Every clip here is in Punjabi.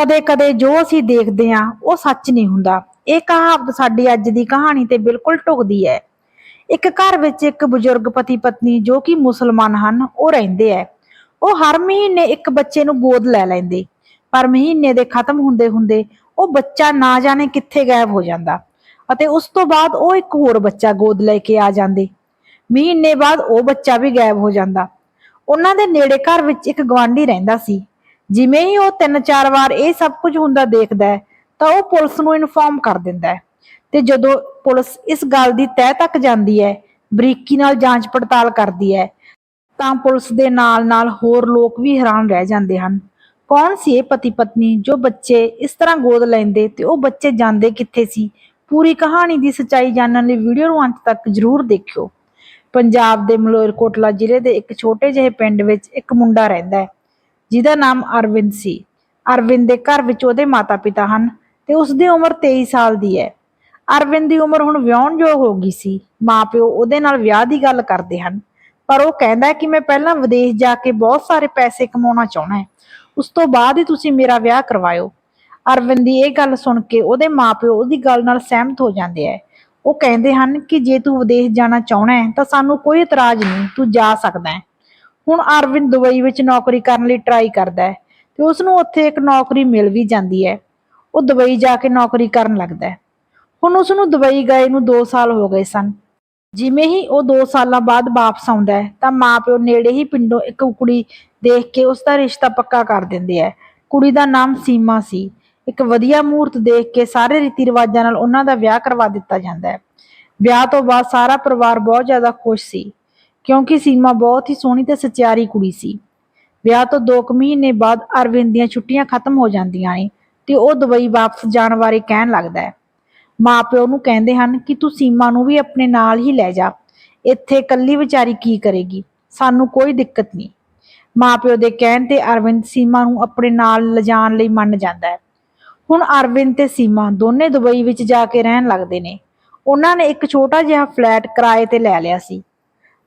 ਕਦੇ-ਕਦੇ ਜੋ ਅਸੀਂ ਦੇਖਦੇ ਹਾਂ, ਉਹ ਸੱਚ ਨਹੀਂ ਹੁੰਦਾ। ਇਹ ਕਹਾਵਤ ਸਾਡੀ ਅੱਜ ਦੀ ਕਹਾਣੀ ਤੇ ਬਿਲਕੁਲ ਢੁਕਦੀ ਹੈ। ਇੱਕ ਘਰ ਵਿੱਚ ਇੱਕ ਬਜ਼ੁਰਗ ਪਤੀ ਪਤਨੀ ਜੋ ਕਿ ਮੁਸਲਮਾਨ ਹਨ, ਉਹ ਰਹਿੰਦੇ ਐ ਉਹ ਹਰ ਮਹੀਨੇ ਇੱਕ ਬੱਚੇ ਨੂੰ ਗੋਦ ਲੈ ਲੈਂਦੇ। ਪਰ ਮਹੀਨੇ ਦੇ ਖਤਮ ਹੁੰਦੇ ਹੁੰਦੇ ਉਹ ਬੱਚਾ ਨਾ ਜਾਣੇ ਕਿੱਥੇ ਗਾਇਬ ਹੋ ਜਾਂਦਾ ਅਤੇ ਉਸ ਤੋਂ ਬਾਅਦ ਉਹ ਇੱਕ ਹੋਰ ਬੱਚਾ ਗੋਦ ਲੈ ਕੇ ਆ ਜਾਂਦੇ। ਮਹੀਨੇ ਬਾਅਦ ਉਹ ਬੱਚਾ ਵੀ ਗਾਇਬ ਹੋ ਜਾਂਦਾ। ਉਹਨਾਂ ਦੇ ਨੇੜੇ ਘਰ ਵਿੱਚ ਇੱਕ ਗਵਾਂਢੀ ਰਹਿੰਦਾ ਸੀ। ਜਿਵੇਂ ਹੀ ਉਹ ਤਿੰਨ ਚਾਰ ਵਾਰ ਇਹ ਸਭ ਕੁਝ ਹੁੰਦਾ ਦੇਖਦਾ ਹੈ, ਤਾਂ ਉਹ ਪੁਲਿਸ ਨੂੰ ਇਨਫੋਰਮ ਕਰ ਦਿੰਦਾ ਹੈ। ਤੇ ਜਦੋਂ ਪੁਲਿਸ ਇਸ ਗੱਲ ਦੀ ਤਹਿ ਤੱਕ ਜਾਂਦੀ ਹੈ, ਬਰੀਕੀ ਨਾਲ ਜਾਂਚ ਪੜਤਾਲ ਕਰਦੀ ਹੈ, ਤਾਂ ਪੁਲਿਸ ਦੇ ਨਾਲ-ਨਾਲ ਹੋਰ ਲੋਕ ਵੀ ਹੈਰਾਨ ਰਹਿ ਜਾਂਦੇ ਹਨ। ਕੌਣ ਸੀ ਇਹ ਪਤੀ ਪਤਨੀ ਜੋ ਬੱਚੇ ਇਸ ਤਰ੍ਹਾਂ ਗੋਦ ਲੈਂਦੇ ਤੇ ਉਹ ਬੱਚੇ ਜਾਂਦੇ ਕਿੱਥੇ ਸੀ? ਪੂਰੀ ਕਹਾਣੀ ਦੀ ਸੱਚਾਈ ਜਾਣਨ ਲਈ ਵੀਡੀਓ ਨੂੰ ਅੰਤ ਤੱਕ ਜ਼ਰੂਰ ਦੇਖਿਓ। ਪੰਜਾਬ ਦੇ ਮਲੋਰਕੋਟਲਾ ਜ਼ਿਲ੍ਹੇ ਦੇ ਇੱਕ ਛੋਟੇ ਜਿਹੇ ਪਿੰਡ ਵਿੱਚ ਇੱਕ ਮੁੰਡਾ ਰਹਿੰਦਾ ਹੈ। ਜਿਹਦਾ ਨਾਮ ਅਰਵਿੰਦ ਸੀ। ਅਰਵਿੰਦ ਦੇ ਘਰ ਵਿੱਚ ਉਹਦੇ ਮਾਤਾ-ਪਿਤਾ ਹਨ ਤੇ ਉਸ ਦੀ ਉਮਰ 23 ਸਾਲ ਦੀ ਹੈ। ਅਰਵਿੰਦ ਦੀ ਉਮਰ ਹੁਣ ਵਿਆਹੁਣਯੋਗ ਹੋ ਗਈ ਸੀ। ਮਾਪਿਓ ਉਹਦੇ ਨਾਲ ਵਿਆਹ ਦੀ ਗੱਲ ਕਰਦੇ ਹਨ। ਪਰ ਉਹ ਕਹਿੰਦਾ ਕਿ ਮੈਂ ਪਹਿਲਾਂ ਵਿਦੇਸ਼ ਜਾ ਕੇ ਬਹੁਤ ਸਾਰੇ ਪੈਸੇ ਕਮਾਉਣਾ ਚਾਹੁੰਦਾ ਹਾਂ। ਉਸ ਤੋਂ ਬਾਅਦ ਹੀ ਤੁਸੀਂ ਮੇਰਾ ਵਿਆਹ ਕਰਵਾਇਓ। ਅਰਵਿੰਦ ਦੀ ਇਹ ਗੱਲ ਸੁਣ ਕੇ ਉਹਦੇ ਮਾਪਿਓ ਉਹਦੀ ਗੱਲ ਨਾਲ ਸਹਿਮਤ ਹੋ ਜਾਂਦੇ ਐ ਉਹ ਕਹਿੰਦੇ ਹਨ ਕਿ ਜੇ ਤੂੰ ਵਿਦੇਸ਼ ਜਾਣਾ ਚਾਹੁੰਦਾ ਹੈ ਤਾਂ ਸਾਨੂੰ ਕੋਈ ਇਤਰਾਜ਼ ਨਹੀਂ, ਤੂੰ ਜਾ ਸਕਦਾ ਹੈ। ਹੁਣ ਅਰਵਿੰਦ ਦੁਬਈ ਵਿੱਚ ਨੌਕਰੀ ਕਰਨ ਲਈ ਟਰਾਈ ਕਰਦਾ ਹੈ ਤੇ ਉਸ ਨੂੰ ਉੱਥੇ ਇੱਕ ਨੌਕਰੀ ਮਿਲ ਵੀ ਜਾਂਦੀ ਹੈ। ਉਹ ਦੁਬਈ ਜਾ ਕੇ ਨੌਕਰੀ ਕਰਨ ਲੱਗਦਾ ਹੈ। ਹੁਣ ਉਸ ਨੂੰ ਦੁਬਈ ਗਏ ਨੂੰ 2 ਸਾਲ ਹੋ ਗਏ ਸਨ। ਜਿਵੇਂ ਹੀ ਉਹ 2 ਸਾਲਾਂ ਬਾਅਦ ਵਾਪਸ ਆਉਂਦਾ ਹੈ, ਤਾਂ ਮਾਪਿਓ ਨੇੜੇ ਹੀ ਪਿੰਡੋਂ ਇੱਕ ਕੁੜੀ ਦੇਖ ਕੇ ਉਸ ਦਾ ਰਿਸ਼ਤਾ ਪੱਕਾ ਕਰ ਦਿੰਦੇ ਹੈ। ਕੁੜੀ ਦਾ ਨਾਮ ਸੀਮਾ ਸੀ। ਇੱਕ ਵਧੀਆ ਮੂਰਤ ਦੇਖ ਕੇ ਸਾਰੇ ਰੀਤੀ ਰਿਵਾਜਾਂ ਨਾਲ ਉਹਨਾਂ ਦਾ ਵਿਆਹ ਕਰਵਾ ਦਿੱਤਾ ਜਾਂਦਾ ਹੈ। ਵਿਆਹ ਤੋਂ ਬਾਅਦ ਸਾਰਾ ਪਰਿਵਾਰ ਬਹੁਤ ਜ਼ਿਆਦਾ ਖੁਸ਼ ਸੀ। ਕਿਉਂਕਿ ਸੀਮਾ ਬਹੁਤ ਹੀ ਸੋਹਣੀ ਤੇ ਸਚਿਆਰੀ ਕੁੜੀ ਸੀ। ਵਿਆਹ ਤੋਂ 2 ਮਹੀਨੇ ਬਾਅਦ ਅਰਵਿੰਦ ਦੀਆਂ ਛੁੱਟੀਆਂ ਖਤਮ ਹੋ ਜਾਂਦੀਆਂ ਨੇ ਤੇ ਉਹ ਦੁਬਈ ਵਾਪਸ ਜਾਣ ਬਾਰੇ ਕਹਿਣ ਲੱਗਦਾ ਹੈ। ਮਾਪਿਓ ਨੂੰ ਕਹਿੰਦੇ ਹਨ ਕਿ ਤੂੰ ਸੀਮਾ ਨੂੰ ਵੀ ਆਪਣੇ ਨਾਲ ਹੀ ਲੈ ਜਾ। ਇੱਥੇ ਇਕੱਲੀ ਵਿਚਾਰੀ ਕੀ ਕਰੇਗੀ? ਸਾਨੂੰ ਕੋਈ ਦਿੱਕਤ ਨਹੀਂ। ਮਾਪਿਓ ਦੇ ਕਹਿਣ ਤੇ ਅਰਵਿੰਦ ਸੀਮਾ ਨੂੰ ਆਪਣੇ ਨਾਲ ਲਿਜਾਣ ਲਈ ਮੰਨ ਜਾਂਦਾ ਹੈ। ਹੁਣ ਅਰਵਿੰਦ ਤੇ ਸੀਮਾ ਦੋਨੇ ਦੁਬਈ ਵਿੱਚ ਜਾ ਕੇ ਰਹਿਣ ਲੱਗਦੇ ਨੇ। ਉਹਨਾਂ ਨੇ ਇੱਕ ਛੋਟਾ ਜਿਹਾ ਫਲੈਟ ਕਿਰਾਏ ਤੇ ਲੈ ਲਿਆ ਸੀ।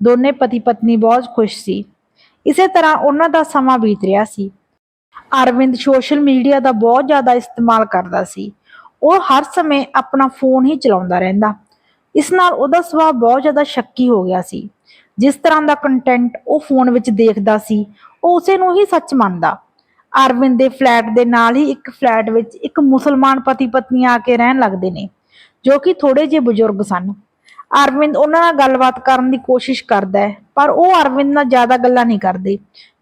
ਦੋਨੇ ਪਤੀ ਪਤਨੀ ਬਹੁਤ ਖੁਸ਼ ਸੀ। ਇਸੇ ਤਰ੍ਹਾਂ ਉਹਨਾਂ ਦਾ ਸਮਾਂ ਬੀਤ ਰਿਹਾ ਸੀ। ਅਰਵਿੰਦ ਸੋਸ਼ਲ ਮੀਡੀਆ ਦਾ ਬਹੁਤ ਜ਼ਿਆਦਾ ਇਸਤੇਮਾਲ ਕਰਦਾ ਸੀ। ਉਹ ਹਰ ਸਮੇਂ ਆਪਣਾ ਫੋਨ ਹੀ ਚਲਾਉਂਦਾ ਰਹਿੰਦਾ। ਇਸ ਨਾਲ ਉਹਦਾ ਸੁਭਾਅ ਬਹੁਤ ਜ਼ਿਆਦਾ ਸ਼ੱਕੀ ਹੋ ਗਿਆ ਸੀ। ਜਿਸ ਤਰ੍ਹਾਂ ਦਾ ਕੰਟੈਂਟ ਉਹ ਫੋਨ ਵਿੱਚ ਦੇਖਦਾ ਸੀ, ਉਹ ਉਸੇ ਨੂੰ ਹੀ ਸੱਚ ਮੰਨਦਾ। ਅਰਵਿੰਦ ਦੇ ਫਲੈਟ ਦੇ ਨਾਲ ਹੀ ਇੱਕ ਫਲੈਟ ਵਿੱਚ ਇੱਕ ਮੁਸਲਮਾਨ ਪਤੀ ਪਤਨੀ ਆ ਕੇ ਰਹਿਣ ਲੱਗਦੇ ਨੇ, ਜੋ ਕਿ ਥੋੜੇ ਜਿਹੇ ਬਜ਼ੁਰਗ ਸਨ। ਅਰਵਿੰਦ ਉਹਨਾਂ ਨਾਲ ਗੱਲਬਾਤ ਕਰਨ ਦੀ ਕੋਸ਼ਿਸ਼ ਕਰਦਾ ਹੈ, ਪਰ ਉਹ ਅਰਵਿੰਦ ਨਾਲ ਜ਼ਿਆਦਾ ਗੱਲਾਂ ਨਹੀਂ ਕਰਦੇ।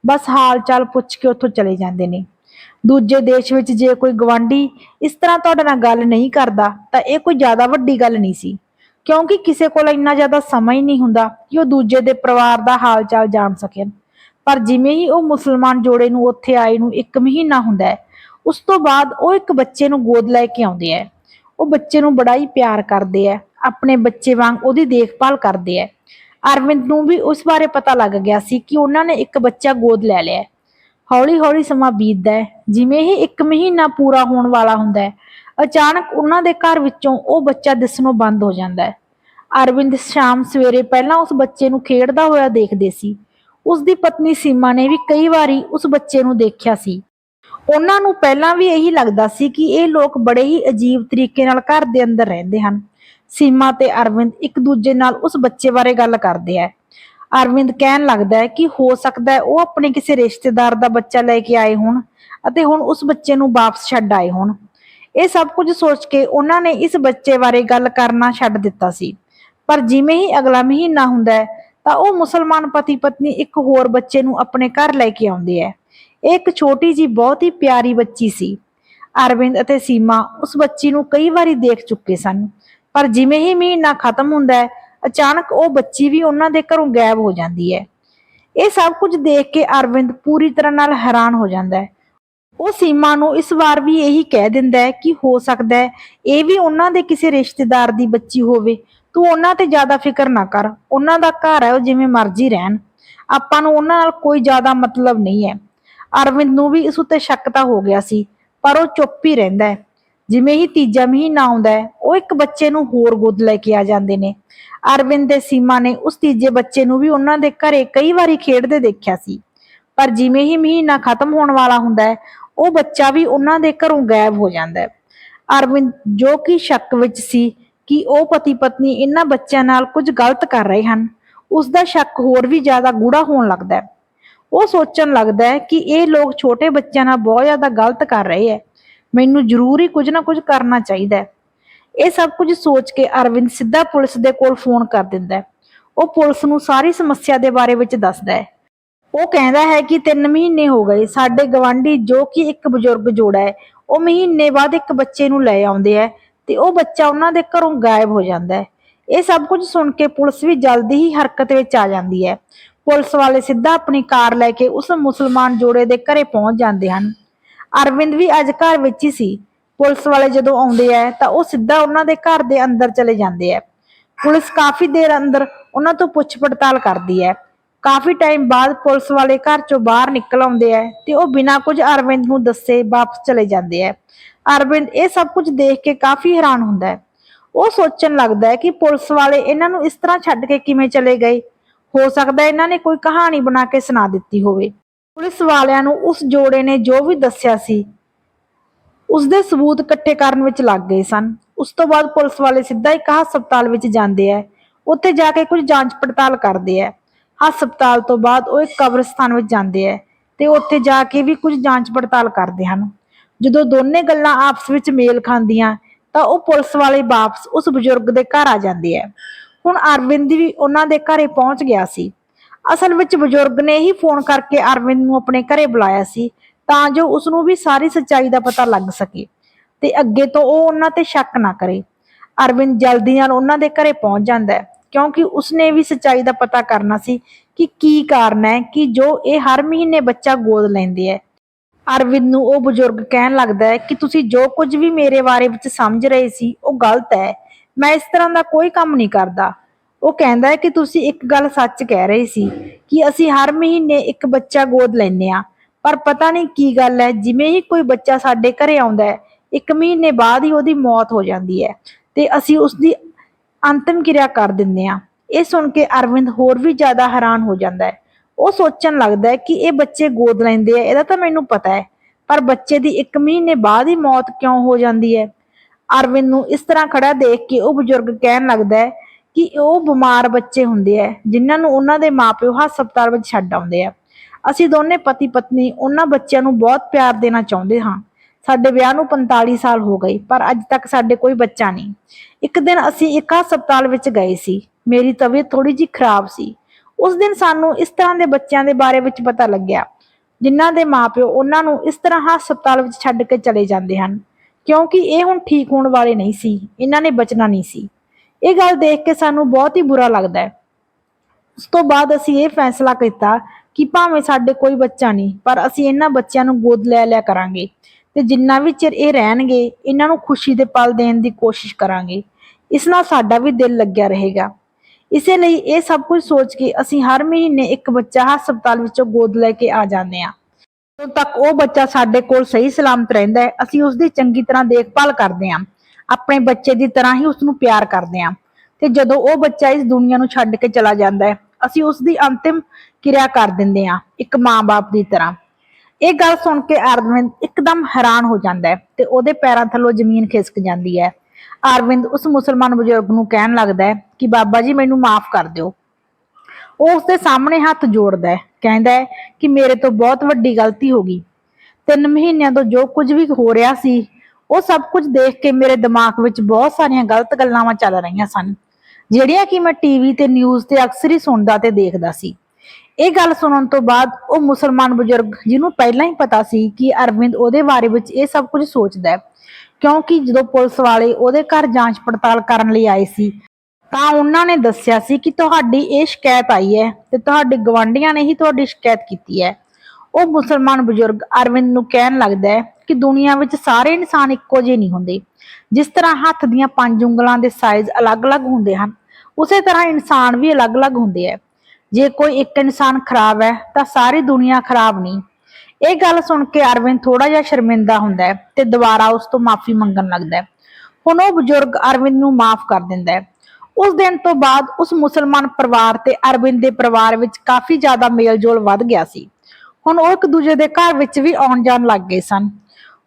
ਬਸ ਹਾਲ ਚਾਲ ਪੁੱਛ ਕੇ ਉੱਥੋਂ ਚਲੇ ਜਾਂਦੇ ਨੇ। ਦੂਜੇ ਦੇਸ਼ ਵਿੱਚ ਜੇ ਕੋਈ ਗਵਾਂਢੀ ਇਸ ਤਰ੍ਹਾਂ ਤੁਹਾਡੇ ਨਾਲ ਗੱਲ ਨਹੀਂ ਕਰਦਾ, ਤਾਂ ਇਹ ਕੋਈ ਜ਼ਿਆਦਾ ਵੱਡੀ ਗੱਲ ਨਹੀਂ ਸੀ। ਕਿਉਂਕਿ ਕਿਸੇ ਕੋਲ ਇੰਨਾ ਜ਼ਿਆਦਾ ਸਮਾਂ ਹੀ ਨਹੀਂ ਹੁੰਦਾ ਕਿ ਉਹ ਦੂਜੇ ਦੇ ਪਰਿਵਾਰ ਦਾ ਹਾਲ ਚਾਲ ਜਾਣ ਸਕਣ। ਪਰ ਜਿਵੇਂ ਹੀ ਉਹ ਮੁਸਲਮਾਨ ਜੋੜੇ ਨੂੰ ਉੱਥੇ ਆਏ ਨੂੰ 1 ਮਹੀਨਾ ਹੁੰਦਾ ਹੈ, ਉਸ ਤੋਂ ਬਾਅਦ ਉਹ ਇੱਕ ਬੱਚੇ ਨੂੰ ਗੋਦ ਲੈ ਕੇ ਆਉਂਦੇ ਹੈ। ਉਹ ਬੱਚੇ ਨੂੰ ਬੜਾ ਹੀ ਪਿਆਰ ਕਰਦੇ ਹੈ। ਆਪਣੇ ਬੱਚੇ ਵਾਂਗ ਉਹਦੀ ਦੇਖਭਾਲ ਕਰਦੇ ਹੈ ਅਰਵਿੰਦ ਨੂੰ ਵੀ ਉਸ ਬਾਰੇ ਪਤਾ ਲੱਗ ਗਿਆ ਸੀ ਕਿ ਉਹਨਾਂ ਨੇ ਇੱਕ ਬੱਚਾ ਗੋਦ ਲੈ ਲਿਆ ਹੌਲੀ ਹੌਲੀ ਸਮਾਂ ਬੀਤਦਾ ਹੈ ਜਿਵੇਂ ਹੀ 1 ਮਹੀਨਾ ਪੂਰਾ ਹੋਣ ਵਾਲਾ ਹੁੰਦਾ ਹੈ ਅਚਾਨਕ ਉਹਨਾਂ ਦੇ ਘਰ ਵਿੱਚੋਂ ਉਹ ਬੱਚਾ ਦਿਸਣੋਂ ਬੰਦ ਹੋ ਜਾਂਦਾ ਹੈ ਅਰਵਿੰਦ ਸ਼ਾਮ ਸਵੇਰੇ ਪਹਿਲਾਂ ਉਸ ਬੱਚੇ ਨੂੰ ਖੇਡਦਾ ਹੋਇਆ ਦੇਖਦੇ ਸੀ। ਉਸ ਦੀ ਪਤਨੀ ਸੀਮਾ ਨੇ ਵੀ ਕਈ ਵਾਰੀ ਉਸ ਬੱਚੇ ਨੂੰ ਦੇਖਿਆ ਸੀ। ਉਹਨਾਂ ਨੂੰ ਪਹਿਲਾਂ ਵੀ ਇਹੀ ਲੱਗਦਾ ਸੀ ਕਿ ਇਹ ਲੋਕ ਬੜੇ ਹੀ ਅਜੀਬ ਤਰੀਕੇ ਨਾਲ ਘਰ ਦੇ ਅੰਦਰ ਰਹਿੰਦੇ ਹਨ। ਸੀਮਾ ਤੇ ਅਰਵਿੰਦ ਇੱਕ ਦੂਜੇ ਨਾਲ ਉਸ ਬੱਚੇ ਬਾਰੇ ਗੱਲ ਕਰਦੇ ਹੈ ਅਰਵਿੰਦ ਕਹਿਣ ਲੱਗਦਾ ਹੈ ਕਿ ਹੋ ਸਕਦਾ ਹੈ ਉਹ ਆਪਣੇ ਕਿਸੇ ਰਿਸ਼ਤੇਦਾਰ ਦਾ ਬੱਚਾ ਲੈ ਕੇ ਆਏ ਹੋਣ ਅਤੇ ਹੁਣ ਉਸ ਬੱਚੇ ਨੂੰ ਵਾਪਸ ਛੱਡ ਆਏ ਹੋਣ। ਇਹ ਸਭ ਕੁਝ ਸੋਚ ਕੇ ਉਹਨਾਂ ਨੇ ਇਸ ਬੱਚੇ ਬਾਰੇ ਗੱਲ ਕਰਨਾ ਛੱਡ ਦਿੱਤਾ ਸੀ। ਪਰ ਜਿਵੇਂ ਹੀ ਅਗਲਾ ਮਹੀਨਾ ਹੁੰਦਾ ਹੈ, ਤਾਂ ਉਹ ਮੁਸਲਮਾਨ ਪਤੀ ਪਤਨੀ ਇੱਕ ਹੋਰ ਬੱਚੇ ਨੂੰ ਆਪਣੇ ਘਰ ਲੈ ਕੇ ਆਉਂਦੇ ਹੈ ਇਹ ਇੱਕ ਛੋਟੀ ਜੀ ਬਹੁਤ ਹੀ ਪਿਆਰੀ ਬੱਚੀ ਸੀ। ਅਰਵਿੰਦ ਅਤੇ ਸੀਮਾ ਉਸ ਬੱਚੀ ਨੂੰ ਕਈ ਵਾਰੀ ਦੇਖ ਚੁੱਕੇ ਸਨ। ਪਰ ਜਿਵੇਂ ਹੀ ਮਹੀਨਾ ਖਤਮ ਹੁੰਦਾ ਹੈ, ਅਚਾਨਕ ਉਹ ਬੱਚੀ ਵੀ ਉਹਨਾਂ ਦੇ ਘਰੋਂ ਗਾਇਬ ਹੋ ਜਾਂਦੀ ਹੈ। ਇਹ ਸਭ ਕੁਝ ਦੇਖ ਕੇ ਅਰਵਿੰਦ ਪੂਰੀ ਤਰ੍ਹਾਂ ਨਾਲ ਹੈਰਾਨ ਹੋ ਜਾਂਦਾ ਹੈ। ਉਹ ਸੀਮਾ ਨੂੰ ਇਸ ਵਾਰ ਵੀ ਇਹੀ ਕਹਿ ਦਿੰਦਾ ਹੈ ਕਿ ਹੋ ਸਕਦਾ ਹੈ ਇਹ ਵੀ ਉਹਨਾਂ ਦੇ ਕਿਸੇ ਰਿਸ਼ਤੇਦਾਰ ਦੀ ਬੱਚੀ ਹੋਵੇ। ਤੂੰ ਉਹਨਾਂ ਤੇ ਜ਼ਿਆਦਾ ਫਿਕਰ ਨਾ ਕਰ, ਉਹਨਾਂ ਦਾ ਘਰ ਹੈ, ਉਹ ਜਿਵੇਂ ਮਰਜ਼ੀ ਰਹਿਣ। ਆਪਾਂ ਨੂੰ ਉਹਨਾਂ ਨਾਲ ਕੋਈ ਜ਼ਿਆਦਾ ਮਤਲਬ ਨਹੀਂ ਹੈ। ਅਰਵਿੰਦ ਨੂੰ ਵੀ ਇਸ ਉੱਤੇ ਸ਼ੱਕ ਤਾਂ ਹੋ ਗਿਆ ਸੀ, ਪਰ ਉਹ ਚੁੱਪ ਹੀ ਰਹਿੰਦਾ ਹੈ। ਜਿਵੇਂ ਹੀ ਤੀਜਾ ਮਹੀਨਾ ਆਉਂਦਾ ਹੈ, ਉਹ ਇੱਕ ਬੱਚੇ ਨੂੰ ਹੋਰ ਗੋਦ ਲੈ ਕੇ ਆ ਜਾਂਦੇ ਨੇ। ਅਰਵਿੰਦ ਤੇ ਸੀਮਾ ਨੇ ਉਸ ਤੀਜੇ ਬੱਚੇ ਨੂੰ ਵੀ ਉਹਨਾਂ ਦੇ ਘਰੇ ਕਈ ਵਾਰੀ ਖੇਡਦੇ ਦੇਖਿਆ ਸੀ। ਪਰ ਜਿਵੇਂ ਹੀ ਮਹੀਨਾ ਖਤਮ ਹੋਣ ਵਾਲਾ ਹੁੰਦਾ ਹੈ, ਉਹ ਬੱਚਾ ਵੀ ਉਹਨਾਂ ਦੇ ਘਰੋਂ ਗਾਇਬ ਹੋ ਜਾਂਦਾ ਹੈ। ਅਰਵਿੰਦ ਜੋ ਕਿ ਸ਼ੱਕ ਵਿੱਚ ਸੀ ਕਿ ਉਹ ਪਤੀ ਪਤਨੀ ਇਹਨਾਂ ਬੱਚਿਆਂ ਨਾਲ ਕੁਝ ਗਲਤ ਕਰ ਰਹੇ ਹਨ, ਉਸ ਦਾ ਸ਼ੱਕ ਹੋਰ ਵੀ ਜ਼ਿਆਦਾ ਗੂੜਾ ਹੋਣ ਲੱਗਦਾ ਹੈ। ਉਹ ਸੋਚਣ ਲੱਗਦਾ ਹੈ ਕਿ ਇਹ ਲੋਕ ਛੋਟੇ ਬੱਚਿਆਂ ਨਾਲ ਬਹੁਤ ਜ਼ਿਆਦਾ ਗਲਤ ਕਰ ਰਹੇ ਹੈ। ਮੈਨੂੰ ਜ਼ਰੂਰ ਹੀ ਕੁਝ ਨਾ ਕੁਝ ਕਰਨਾ ਚਾਹੀਦਾ ਹੈ। ਇਹ ਸਭ ਕੁਝ ਸੋਚ ਕੇ ਅਰਵਿੰਦ ਸਿੱਧਾ ਪੁਲਿਸ ਦੇ ਕੋਲ ਫੋਨ ਕਰ ਦਿੰਦਾ ਹੈ। ਉਹ ਪੁਲਿਸ ਨੂੰ ਸਾਰੀ ਸਮੱਸਿਆ ਦੇ ਬਾਰੇ ਵਿੱਚ ਦੱਸਦਾ ਹੈ। ਉਹ ਕਹਿੰਦਾ ਹੈ ਕਿ 3 ਮਹੀਨੇ ਹੋ ਗਏ ਸਾਡੇ ਗਵਾਂਢੀ ਜੋ ਕਿ ਇੱਕ ਬਜ਼ੁਰਗ ਜੋੜਾ ਹੈ, ਉਹ ਮਹੀਨੇ ਬਾਅਦ ਇੱਕ ਬੱਚੇ ਨੂੰ ਲੈ ਆਉਂਦੇ ਹੈ ਤੇ ਉਹ ਬੱਚਾ ਉਹਨਾਂ ਦੇ ਘਰੋਂ ਗਾਇਬ ਹੋ ਜਾਂਦਾ ਹੈ। ਇਹ ਸਭ ਕੁਝ ਸੁਣ ਕੇ ਪੁਲਿਸ ਵੀ ਜਲਦੀ ਹੀ ਹਰਕਤ ਵਿੱਚ ਆ ਜਾਂਦੀ ਹੈ। ਪੁਲਿਸ ਵਾਲੇ ਸਿੱਧਾ ਆਪਣੀ ਕਾਰ ਲੈ ਕੇ ਉਸ ਮੁਸਲਮਾਨ ਜੋੜੇ ਦੇ ਘਰੇ ਪਹੁੰਚ ਜਾਂਦੇ ਹਨ। ਅਰਵਿੰਦ ਵੀ ਅੱਜ ਘਰ ਵਿੱਚ ਹੀ ਸੀ। ਪੁਲਿਸ ਵਾਲੇ ਜਦੋਂ ਆਉਂਦੇ ਆ, ਤਾਂ ਉਹ ਸਿੱਧਾ ਉਹਨਾਂ ਦੇ ਘਰ ਦੇ ਅੰਦਰ ਚਲੇ ਜਾਂਦੇ ਆ। ਪੁਲਿਸ ਕਾਫੀ ਦੇਰ ਅੰਦਰ ਉਹਨਾਂ ਤੋਂ ਪੁੱਛ ਪੜਤਾਲ ਕਰਦੀ ਹੈ ਕਾਫੀ ਟਾਈਮ ਬਾਅਦ ਪੁਲਿਸ ਵਾਲੇ ਘਰ ਚੋਂ ਬਾਹਰ ਨਿਕਲ ਆਉਂਦੇ ਆ ਤੇ ਉਹ ਬਿਨਾਂ ਕੁਝ ਅਰਵਿੰਦ ਨੂੰ ਦੱਸੇ ਵਾਪਸ ਚਲੇ ਜਾਂਦੇ ਆ। ਅਰਵਿੰਦ ਇਹ ਸਭ ਕੁਝ ਦੇਖ ਕੇ ਕਾਫੀ ਹੈਰਾਨ ਹੁੰਦਾ ਹੈ। ਉਹ ਸੋਚਣ ਲੱਗਦਾ ਹੈ ਕਿ ਪੁਲਿਸ ਵਾਲੇ ਇਹਨਾਂ ਨੂੰ ਇਸ ਤਰ੍ਹਾਂ ਛੱਡ ਕੇ ਕਿਵੇਂ ਚਲੇ ਗਏ। ਹੋ ਸਕਦਾ ਇਹਨਾਂ ਨੇ ਕੋਈ ਕਹਾਣੀ ਬਣਾ ਕੇ ਸੁਣਾ ਦਿੱਤੀ ਹੋਵੇ। ਪੁਲਿਸ ਵਾਲਿਆਂ ਨੂੰ ਉਸ ਜੋੜੇ ਨੇ ਜੋ ਵੀ ਦੱਸਿਆ ਸੀ ਉਸ ਦੇ ਸਬੂਤ ਇਕੱਠੇ ਕਰਨ ਵਿੱਚ ਲੱਗ ਗਏ ਸਨ। ਉਸ ਤੋਂ ਬਾਅਦ ਪੁਲਿਸ ਵਾਲੇ ਸਿੱਧਾ ਇੱਕ ਹਸਪਤਾਲ ਵਿੱਚ ਜਾਂਦੇ ਆ। ਉੱਥੇ ਜਾ ਕੇ ਕੁਝ ਜਾਂਚ ਪੜਤਾਲ ਕਰਦੇ ਆ। ਹਸਪਤਾਲ ਤੋਂ ਬਾਅਦ ਉਹ ਇੱਕ ਕਬਰਸਤਾਨ ਵਿੱਚ ਜਾਂਦੇ ਆ ਤੇ ਉੱਥੇ ਜਾ ਕੇ ਵੀ ਕੁਝ ਜਾਂਚ ਪੜਤਾਲ ਕਰਦੇ ਹਨ। ਜਦੋਂ ਦੋਨੇ ਗੱਲਾਂ ਆਪਸ ਵਿੱਚ ਮੇਲ ਖਾਂਦੀਆਂ, ਤਾਂ ਉਹ ਪੁਲਿਸ ਵਾਲੇ ਵਾਪਸ ਉਸ ਬਜ਼ੁਰਗ ਦੇ ਘਰ ਆ ਜਾਂਦੇ ਆ। ਹੁਣ ਅਰਵਿੰਦ ਵੀ ਉਹਨਾਂ ਦੇ ਘਰੇ ਪਹੁੰਚ ਗਿਆ ਸੀ। ਅਸਲ ਵਿੱਚ ਬਜ਼ੁਰਗ ਨੇ ਹੀ ਫੋਨ ਕਰਕੇ ਅਰਵਿੰਦ ਨੂੰ ਆਪਣੇ ਘਰੇ ਬੁਲਾਇਆ ਸੀ, ਤਾਂ ਜੋ ਉਸ ਨੂੰ ਵੀ ਸਾਰੀ ਸੱਚਾਈ ਦਾ ਪਤਾ ਲੱਗ ਸਕੇ ਤੇ ਅੱਗੇ ਤੋਂ ਉਹ ਉਹਨਾਂ ਤੇ ਸ਼ੱਕ ਨਾ ਕਰੇ। ਅਰਵਿੰਦ ਜਲਦੀ ਨਾਲ ਉਹਨਾਂ ਦੇ ਘਰੇ ਪਹੁੰਚ ਜਾਂਦਾ ਹੈ, ਕਿਉਂਕਿ ਉਸਨੇ ਵੀ ਸੱਚਾਈ ਦਾ ਪਤਾ ਕਰਨਾ ਸੀ ਕਿ ਕੀ ਕਾਰਨ ਹੈ ਕਿ ਜੋ ਇਹ ਹਰ ਮਹੀਨੇ ਬੱਚਾ ਗੋਦ ਲੈਂਦੇ ਹੈ। ਅਰਵਿੰਦ ਨੂੰ ਉਹ ਬਜ਼ੁਰਗ ਕਹਿਣ ਲੱਗਦਾ ਹੈ ਕਿ ਤੁਸੀਂ ਜੋ ਕੁਝ ਵੀ ਮੇਰੇ ਬਾਰੇ ਵਿੱਚ ਸਮਝ ਰਹੇ ਸੀ, ਉਹ ਗਲਤ ਹੈ। ਮੈਂ ਇਸ ਤਰ੍ਹਾਂ ਦਾ ਕੋਈ ਕੰਮ ਨਹੀਂ ਕਰਦਾ। ਉਹ ਕਹਿੰਦਾ ਹੈ ਕਿ ਤੁਸੀਂ ਇੱਕ ਗੱਲ ਸੱਚ ਕਹਿ ਰਹੇ ਸੀ ਕਿ ਅਸੀਂ ਹਰ ਮਹੀਨੇ ਇੱਕ ਬੱਚਾ ਗੋਦ ਲੈਂਦੇ ਆ ਪਰ ਪਤਾ ਨਹੀਂ ਕੀ ਗੱਲ ਹੈ, ਜਿਵੇਂ ਹੀ ਕੋਈ ਬੱਚਾ ਸਾਡੇ ਘਰੇ ਆਉਂਦਾ ਹੈ, ਇੱਕ ਮਹੀਨੇ ਬਾਅਦ ਹੀ ਉਹਦੀ ਮੌਤ ਹੋ ਜਾਂਦੀ ਹੈ ਤੇ ਅਸੀਂ ਉਸ ਦੀ ਅੰਤਿਮ ਕਿਰਿਆ ਕਰ ਦਿੰਦੇ ਆ ਇਹ ਸੁਣ ਕੇ ਅਰਵਿੰਦ ਹੋਰ ਵੀ ਜ਼ਿਆਦਾ ਹੈਰਾਨ ਹੋ ਜਾਂਦਾ ਹੈ। ਉਹ ਸੋਚਣ ਲੱਗਦਾ ਹੈ ਕਿ ਇਹ ਬੱਚੇ ਗੋਦ ਲੈਂਦੇ ਆ ਇਹਦਾ ਤਾਂ ਮੈਨੂੰ ਪਤਾ ਹੈ, ਪਰ ਬੱਚੇ ਦੀ 1 ਮਹੀਨੇ ਬਾਅਦ ਹੀ ਮੌਤ ਕਿਉਂ ਹੋ ਜਾਂਦੀ ਹੈ? ਅਰਵਿੰਦ ਨੂੰ ਇਸ ਤਰ੍ਹਾਂ ਖੜਾ ਦੇਖ ਕੇ ਉਹ ਬਜ਼ੁਰਗ ਕਹਿਣ ਲੱਗਦਾ ਹੈ ਕਿ ਉਹ ਬਿਮਾਰ ਬੱਚੇ ਹੁੰਦੇ ਆ, ਜਿਨ੍ਹਾਂ ਨੂੰ ਉਹਨਾਂ ਦੇ ਮਾਪਿਓ ਹਸਪਤਾਲ ਵਿੱਚ ਛੱਡ ਆਉਂਦੇ ਆ। ਅਸੀਂ ਦੋਨੇ ਪਤੀ ਪਤਨੀ ਉਹਨਾਂ ਬੱਚਿਆਂ ਨੂੰ ਬਹੁਤ ਪਿਆਰ ਦੇਣਾ ਚਾਹੁੰਦੇ ਹਾਂ। ਸਾਡੇ ਵਿਆਹ ਨੂੰ 45 ਸਾਲ ਹੋ ਗਏ, ਪਰ ਅੱਜ ਤੱਕ ਸਾਡੇ ਕੋਈ ਬੱਚਾ ਨਹੀਂ। ਇੱਕ ਦਿਨ ਅਸੀਂ ਇੱਕ ਹਸਪਤਾਲ ਵਿੱਚ ਗਏ ਸੀ। ਮੇਰੀ ਤਬੀਅਤ ਥੋੜੀ ਜਿਹੀ ਖਰਾਬ ਸੀ। ਉਸ ਦਿਨ ਸਾਨੂੰ ਇਸ ਤਰ੍ਹਾਂ ਦੇ ਬੱਚਿਆਂ ਦੇ ਬਾਰੇ ਵਿੱਚ ਪਤਾ ਲੱਗਿਆ, ਜਿਨ੍ਹਾਂ ਦੇ ਮਾਪਿਓ ਉਹਨਾਂ ਨੂੰ ਇਸ ਤਰ੍ਹਾਂ ਹਸਪਤਾਲ ਵਿੱਚ ਛੱਡ ਕੇ ਚਲੇ ਜਾਂਦੇ ਹਨ। ਕਿਉਂਕਿ ਇਹ ਹੁਣ ਠੀਕ ਹੋਣ ਵਾਲੇ ਨਹੀਂ ਸੀ, ਇਹਨਾਂ ਨੇ ਬਚਣਾ ਨਹੀਂ ਸੀ। ਇਹ ਗੱਲ ਦੇਖ ਕੇ ਸਾਨੂੰ ਬਹੁਤ ਹੀ ਬੁਰਾ ਲੱਗਦਾ ਹੈ। ਉਸ ਤੋਂ ਬਾਅਦ ਅਸੀਂ ਇਹ ਫੈਸਲਾ ਕੀਤਾ ਕਿ ਭਾਵੇਂ ਸਾਡੇ ਕੋਈ ਬੱਚਾ ਨਹੀਂ, ਪਰ ਅਸੀਂ ਇਹਨਾਂ ਬੱਚਿਆਂ ਨੂੰ ਗੋਦ ਲੈ ਲਿਆ ਕਰਾਂਗੇ ਤੇ ਜਿੰਨਾ ਵੀ ਚਿਰ ਇਹ ਰਹਿਣਗੇ, ਇਹਨਾਂ ਨੂੰ ਖੁਸ਼ੀ ਦੇ ਪਲ ਦੇਣ ਦੀ ਕੋਸ਼ਿਸ਼ ਕਰਾਂਗੇ। ਇਸ ਨਾਲ ਸਾਡਾ ਵੀ ਦਿਲ ਲੱਗਿਆ ਰਹੇਗਾ। ਇਸੇ ਲਈ ਇਹ ਸਭ ਕੁਝ ਸੋਚ ਕੇ ਅਸੀਂ ਹਰ ਮਹੀਨੇ ਇੱਕ ਬੱਚਾ ਹਸਪਤਾਲ ਵਿੱਚੋਂ ਗੋਦ ਲੈ ਕੇ ਆ ਜਾਂਦੇ ਹਾਂ। ਜਦੋਂ ਤੱਕ ਉਹ ਬੱਚਾ ਸਾਡੇ ਕੋਲ ਸਹੀ ਸਲਾਮਤ ਰਹਿੰਦਾ ਹੈ, ਅਸੀਂ ਉਸ ਦੀ ਚੰਗੀ ਤਰ੍ਹਾਂ ਦੇਖਭਾਲ ਕਰਦੇ ਹਾਂ। ਆਪਣੇ ਬੱਚੇ ਦੀ ਤਰ੍ਹਾਂ ਹੀ ਉਸ ਨੂੰ ਪਿਆਰ ਕਰਦੇ ਹਾਂ। ਤੇ ਜਦੋਂ ਉਹ ਬੱਚਾ ਇਸ ਦੁਨੀਆ ਨੂੰ ਛੱਡ ਕੇ ਚਲਾ ਜਾਂਦਾ ਹੈ, ਅਸੀਂ ਉਸ ਦੀ ਅੰਤਿਮ ਕਿਰਿਆ ਕਰ ਦਿੰਦੇ ਹਾਂ, ਇੱਕ ਮਾਂ-ਬਾਪ ਦੀ ਤਰ੍ਹਾਂ। ਇਹ ਗੱਲ ਸੁਣ ਕੇ ਅਰਵਿੰਦ ਇੱਕਦਮ ਹੈਰਾਨ ਹੋ ਜਾਂਦਾ ਹੈ ਤੇ ਉਹਦੇ ਪੈਰਾਂ ਥੱਲੋਂ ਜ਼ਮੀਨ ਖਿਸਕ ਜਾਂਦੀ ਹੈ। ਅਰਵਿੰਦ ਉਸ ਮੁਸਲਮਾਨ ਬਜ਼ੁਰਗ ਨੂੰ ਕਹਿਣ ਲੱਗਦਾ ਹੈ ਕਿ, ਬਾਬਾ ਜੀ, ਮੈਨੂੰ ਮਾਫ ਕਰ ਦਿਓ। ਉਹ ਉਸਦੇ ਸਾਹਮਣੇ ਹੱਥ ਜੋੜਦਾ ਹੈ, ਕਹਿੰਦਾ ਹੈ ਕਿ, ਮੇਰੇ ਤੋਂ ਬਹੁਤ ਵੱਡੀ ਗਲਤੀ ਹੋ ਗਈ। ਤਿੰਨ ਮਹੀਨਿਆਂ ਤੋਂ ਜੋ ਕੁਝ ਵੀ ਹੋ ਰਿਹਾ ਸੀ ਉਹ ਸਭ ਕੁਝ ਦੇਖ ਕੇ ਮੇਰੇ ਦਿਮਾਗ ਵਿੱਚ ਬਹੁਤ ਸਾਰੀਆਂ ਗਲਤ ਗੱਲਾਂ ਚੱਲ ਰਹੀਆਂ ਸਨ। ਜਿਹੜੀਆਂ ਕਿ ਮੈਂ ਟੀਵੀ ਤੇ ਨਿਊਜ਼ ਤੇ ਅਕਸਰ ਹੀ ਸੁਣਦਾ ਤੇ ਦੇਖਦਾ ਸੀ। ਇਹ ਗੱਲ ਸੁਣਨ ਤੋਂ ਬਾਅਦ ਉਹ ਮੁਸਲਮਾਨ ਬਜ਼ੁਰਗ, ਜਿਹਨੂੰ ਪਹਿਲਾਂ ਹੀ ਪਤਾ ਸੀ ਕਿ ਅਰਵਿੰਦ ਉਹਦੇ ਬਾਰੇ ਵਿੱਚ ਇਹ ਸਭ ਕੁਝ ਸੋਚਦਾ ਹੈ, ਕਿਉਂਕਿ ਜਦੋਂ ਪੁਲਿਸ ਵਾਲੇ ਉਹਦੇ ਘਰ ਜਾਂਚ ਪੜਤਾਲ ਕਰਨ ਲਈ ਆਏ ਸੀ, ਤਾਂ ਉਹਨਾਂ ਨੇ ਦੱਸਿਆ ਸੀ ਕਿ ਤੁਹਾਡੀ ਇਹ ਸ਼ਿਕਾਇਤ ਆਈ ਹੈ ਤੇ ਤੁਹਾਡੇ ਗਵਾਂਢੀਆਂ ਨੇ ਹੀ ਤੁਹਾਡੀ ਸ਼ਿਕਾਇਤ ਕੀਤੀ ਹੈ। ਉਹ ਮੁਸਲਮਾਨ ਬਜ਼ੁਰਗ ਅਰਵਿੰਦ ਨੂੰ ਕਹਿਣ ਲੱਗਦਾ ਹੈ ਕਿ ਦੁਨੀਆ ਵਿੱਚ ਸਾਰੇ ਇਨਸਾਨ ਇੱਕੋ ਜਿਹੇ ਨਹੀਂ ਹੁੰਦੇ। ਜਿਸ ਤਰ੍ਹਾਂ ਹੱਥ ਦੀਆਂ ਪੰਜ ਉਂਗਲਾਂ ਦੇ ਸਾਈਜ਼ ਅਲੱਗ-ਅਲੱਗ ਹੁੰਦੇ ਹਨ, ਉਸੇ ਤਰ੍ਹਾਂ ਇਨਸਾਨ ਵੀ ਅਲੱਗ-ਅਲੱਗ ਹੁੰਦੇ ਹੈ ਜੇ ਕੋਈ ਇੱਕ ਇਨਸਾਨ ਖਰਾਬ ਹੈ, ਤਾਂ ਸਾਰੀ ਦੁਨੀਆ ਖਰਾਬ ਨਹੀਂ। ਇਹ ਗੱਲ ਸੁਣ ਕੇ ਅਰਵਿੰਦ ਥੋੜਾ ਜਿਹਾ ਸ਼ਰਮਿੰਦਾ ਹੁੰਦਾ ਹੈ ਤੇ ਦੁਬਾਰਾ ਉਸ ਤੋਂ ਮਾਫੀ ਮੰਗਣ ਲੱਗਦਾ ਹੈ। ਹੁਣ ਉਹ ਬਜ਼ੁਰਗ ਅਰਵਿੰਦ ਨੂੰ ਮਾਫ ਕਰ ਦਿੰਦਾ ਹੈ। ਉਸ ਦਿਨ ਤੋਂ ਬਾਅਦ ਉਸ ਮੁਸਲਮਾਨ ਪਰਿਵਾਰ ਤੇ ਅਰਵਿੰਦ ਦੇ ਪਰਿਵਾਰ ਵਿੱਚ ਕਾਫੀ ਜ਼ਿਆਦਾ ਮੇਲਜੋਲ ਵੱਧ ਗਿਆ ਸੀ। ਹੁਣ ਉਹ ਇੱਕ ਦੂਜੇ ਦੇ ਘਰ ਵਿੱਚ ਵੀ ਆਉਣ ਜਾਣ ਲੱਗ ਗਏ ਸਨ।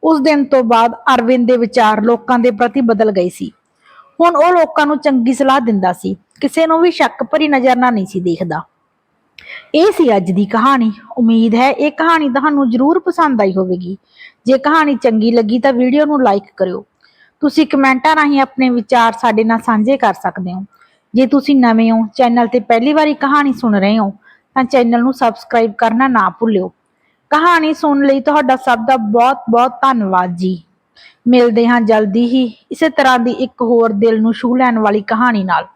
ਉਸ ਦਿਨ ਤੋਂ ਬਾਅਦ ਅਰਵਿੰਦ ਦੇ ਵਿਚਾਰ ਲੋਕਾਂ ਦੇ ਪ੍ਰਤੀ ਬਦਲ ਗਏ ਸੀ। ਹੁਣ ਉਹ ਲੋਕਾਂ ਨੂੰ ਚੰਗੀ ਸਲਾਹ ਦਿੰਦਾ ਸੀ। ਕਿਸੇ ਨੂੰ ਵੀ ਸ਼ੱਕ ਭਰੀ ਨਜ਼ਰ ਨਾਲ ਨਹੀਂ ਸੀ ਦੇਖਦਾ। ਇਹ ਸੀ ਅੱਜ ਦੀ ਕਹਾਣੀ। ਉਮੀਦ ਹੈ ਇਹ ਕਹਾਣੀ ਤੁਹਾਨੂੰ ਜ਼ਰੂਰ ਪਸੰਦ ਆਈ ਹੋਵੇਗੀ। ਜੇ ਕਹਾਣੀ ਚੰਗੀ ਲੱਗੀ ਤਾਂ ਵੀਡੀਓ ਨੂੰ ਲਾਈਕ ਕਰਿਓ। ਤੁਸੀਂ ਕਮੈਂਟਾਂ ਰਾਹੀਂ ਆਪਣੇ ਵਿਚਾਰ ਸਾਡੇ ਨਾਲ ਸਾਂਝੇ ਕਰ ਸਕਦੇ ਹੋ। ਜੇ ਤੁਸੀਂ ਨਵੇਂ ਹੋ, ਚੈਨਲ ਤੇ ਪਹਿਲੀ ਵਾਰੀ ਕਹਾਣੀ ਸੁਣ ਰਹੇ ਹੋ, ਤਾਂ ਚੈਨਲ ਨੂੰ ਸਬਸਕ੍ਰਾਈਬ ਕਰਨਾ ਨਾ ਭੁੱਲਿਓ। ਕਹਾਣੀ ਸੁਣਨ ਲਈ ਤੁਹਾਡਾ ਸਭ ਦਾ ਬਹੁਤ-ਬਹੁਤ ਧੰਨਵਾਦ ਜੀ। ਮਿਲਦੇ ਹਾਂ ਜਲਦੀ ਹੀ। ਇਸੇ ਤਰ੍ਹਾਂ ਦੀ ਇੱਕ ਹੋਰ ਦਿਲ ਨੂੰ ਛੂਹ ਲੈਣ ਵਾਲੀ ਕਹਾਣੀ ਨਾਲ।